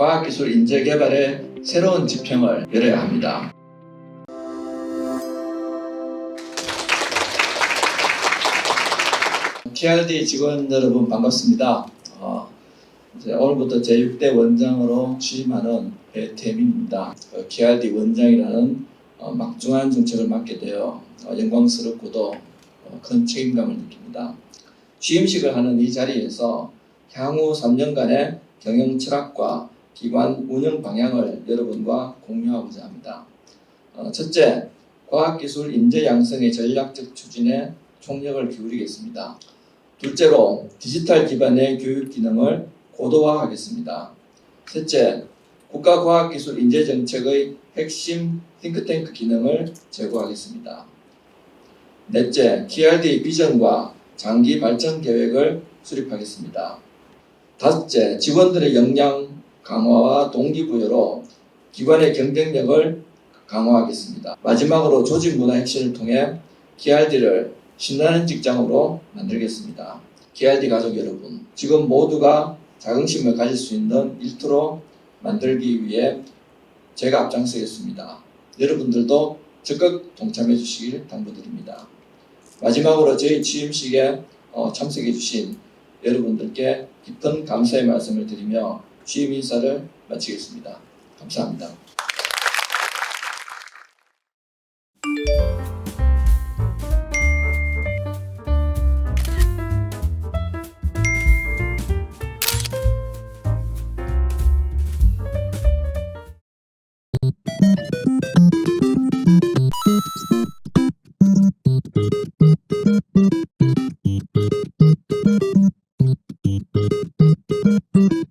과학기술 인재 개발의 새로운 지평을 열어야 합니다. TRD 직원 여러분 반갑습니다. 어, 오늘부터 제6대 원장으로 취임하는 배태민입니다. 어, TRD 원장이라는 어, 막중한 정책을 맡게 되어 어, 영광스럽고도 어, 큰 책임감을 느낍니다. 취임식을 하는 이 자리에서 향후 3년간의 경영 철학과 기관 운영 방향을 여러분과 공유하고자 합니다. 어, 첫째, 과학기술 인재 양성의 전략적 추진에 총력을 기울이겠습니다. 둘째로 디지털 기반의 교육 기능을 고도화하겠습니다. 셋째, 국가과학기술 인재정책의 핵심 싱크탱크 기능을 제고하겠습니다. 넷째, TRD 비전과 장기 발전 계획을 수립하겠습니다. 다섯째, 직원들의 역량 강화와 동기부여로 기관의 경쟁력을 강화하겠습니다. 마지막으로 조직 문화 혁신을 통해 TRD를 신나는 직장으로 만들겠습니다. TRD 가족 여러분, 지금 모두가 자긍심을 가질 수 있는 일터로 만들기 위해 제가 앞장서겠습니다. 여러분들도 적극 동참해 주시길 당부드립니다. 마지막으로 저희 취임식에 어, 참석해 주신 여러분들께 깊은 감사의 말씀을 드리며 취임 인사를 마치겠습니다. 감사합니다. Boop, boop.